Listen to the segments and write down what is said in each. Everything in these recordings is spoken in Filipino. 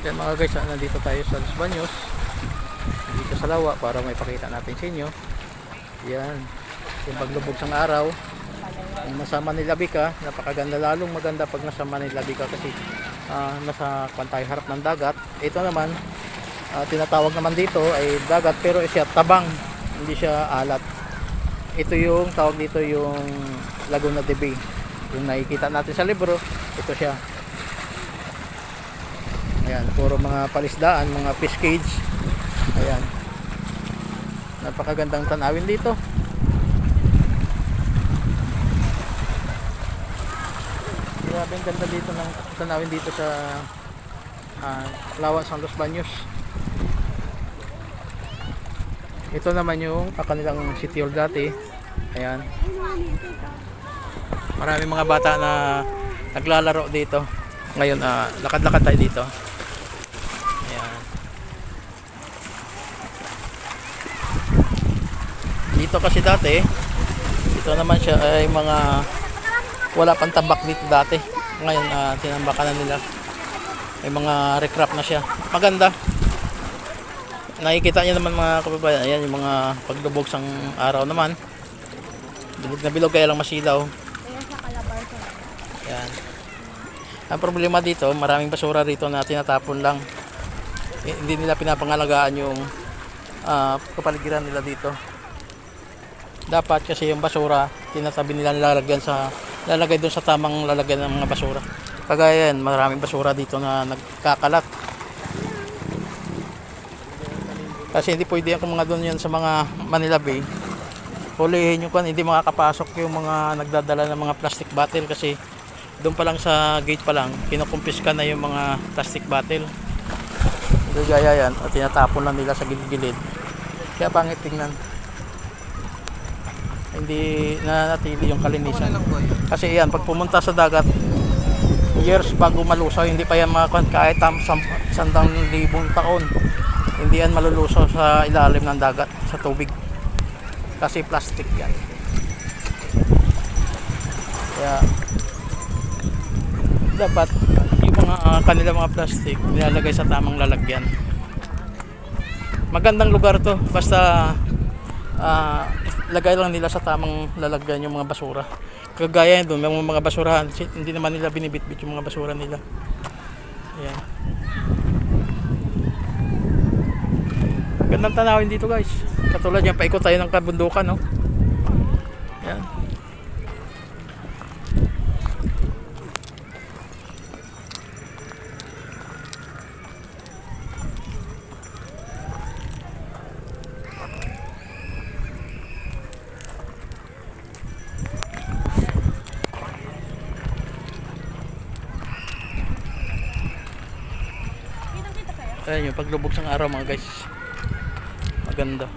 Yan mga guys, ah, nandito tayo sa Los Baños. Dito sa Lawa para may pakita natin sa inyo. Yan. Yung paglubog ng araw. Yung nasa Manila Bika, napakaganda lalong maganda pag nasa Manila Bika kasi ah, nasa pantay harap ng dagat. Ito naman, ah, tinatawag naman dito ay dagat pero siya tabang, hindi siya alat. Ito yung tawag dito yung Laguna de Bay. Yung nakikita natin sa libro, ito siya. Ayan, puro mga palisdaan, mga fish cage. Ayan. Napakagandang tanawin dito. Grabe ang ganda dito ng tanawin dito sa uh, Lawa San Los. Ito naman yung kanilang city hall dati. Ayan. Maraming mga bata na naglalaro dito. Ngayon, ah, lakad-lakad tayo dito. Ayan. Dito kasi dati, ito naman siya ay mga wala pang tabak dito dati. Ngayon, ah, tinambakan na nila. May mga recrap na siya. Maganda. Nakikita niyo naman mga kababayan, ayan yung mga paglubog sang araw naman. Bilog na bilog kaya lang masilaw. Kaya sa Calabar ko. Yan. Ang problema dito, maraming basura rito na tinatapon lang. Eh, Hindi nila pinapangalagaan yung ah, kapaligiran nila dito. Dapat kasi yung basura, tinatabi nila nilalagyan sa lalagay doon sa tamang lalagyan ng mga basura. Kagaya yan, maraming basura dito na nagkakalat. Kasi hindi pwede yung mga doon yan sa mga Manila Bay. Hulihin nyo kan, hindi makakapasok yung mga nagdadala ng mga plastic bottle kasi doon pa lang sa gate pa lang, kinukumpiska na yung mga plastic bottle. Hindi gaya yan, at tinatapon lang nila sa gilid-gilid. Kaya pangit tingnan. Hindi nanatili yung kalinisan. Kasi yan, pag pumunta sa dagat, years bago malusaw, hindi pa yan makakuha kahit tam, sandang libong taon. Hindi yan malulusaw sa ilalim ng dagat, sa tubig. Kasi plastic yan. Kaya, dapat yung mga ah, kanila mga plastic nilalagay sa tamang lalagyan. Magandang lugar to, basta ah, lagay lang nila sa tamang lalagyan yung mga basura. Kagaya doon, may mga basurahan, hindi naman nila binibitbit yung mga basura nila. Ayan. Gandang tanawin dito guys. Katulad yan, paikot tayo ng kabundukan, no? Kayo? Ayan yung paglubog ng araw mga guys. Maganda.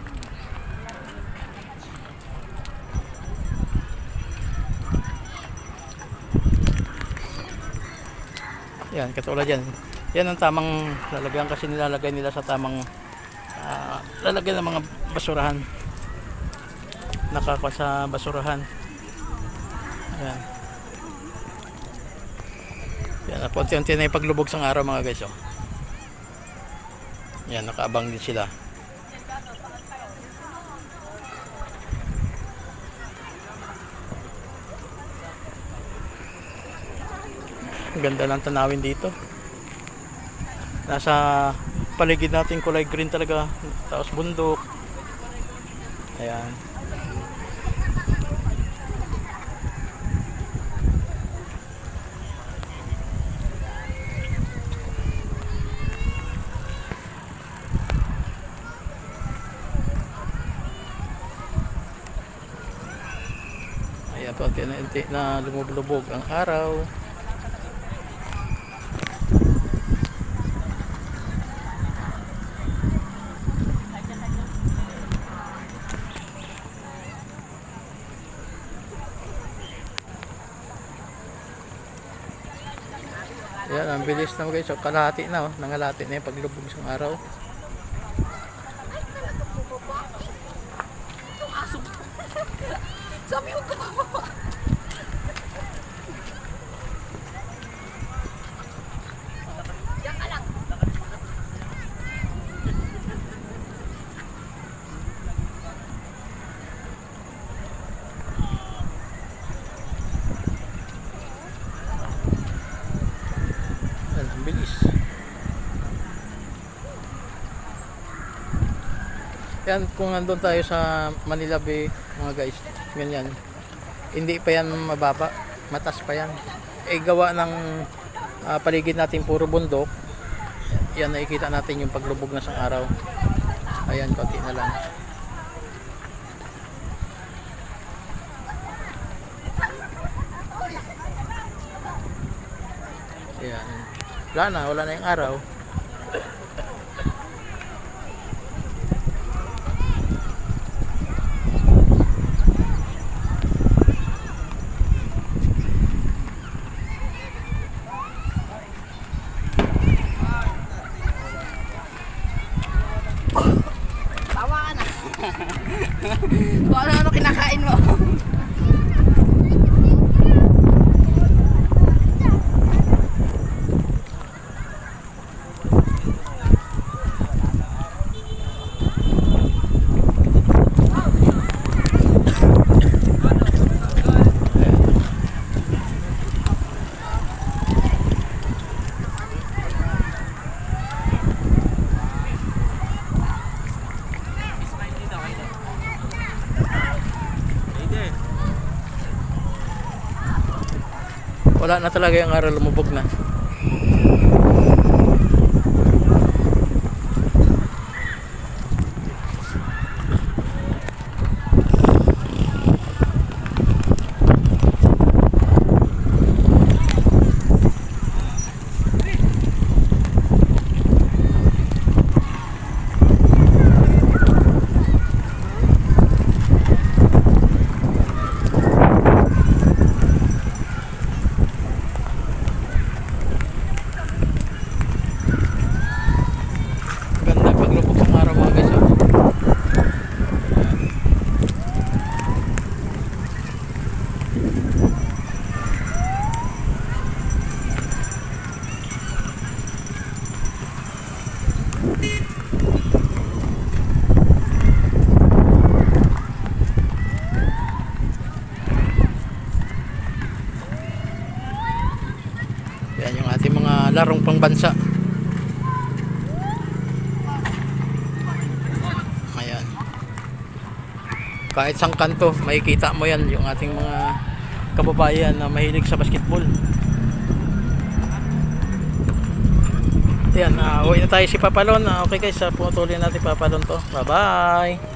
Yan, katulad yan. Yan ang tamang lalagyan kasi nilalagay nila sa tamang ah, lalagyan ng mga basurahan. Nakakuha sa basurahan. Yan. Yan, unti-unti na yung paglubog ng araw mga guys. Oh. Yan, nakaabang din sila. Ganda ng tanawin dito. Nasa paligid natin kulay green talaga. Tapos bundok. Ayan. Ayan unti na lumubog ang araw. Yan, ang bilis na guys. So, kalahati na, oh. nangalati na yung paglubog ng araw. Sabi mo ka Yan, kung nandun tayo sa Manila Bay, mga guys, ganyan. Hindi pa yan mababa, matas pa yan. Eh, gawa ng ah, paligid natin puro bundok. Yan, nakikita natin yung paglubog na sang araw. Ayan, konti na lang. Ayan. Wala na, wala na yung araw. Tawa ka na. Kung ano-ano kinakain mo. Wala na talaga yung araw, lumubog na. Ganda paglubog ng araw mga guys. oh. Yan yung ating mga larong pangbansa. Ayan. Kahit sang kanto, makikita mo yan yung ating mga kababayan na mahilig sa basketball. Ayan, uh, uwi na tayo si Papalon. Ah, okay guys, uh, putuloy natin Papalon to. Bye-bye!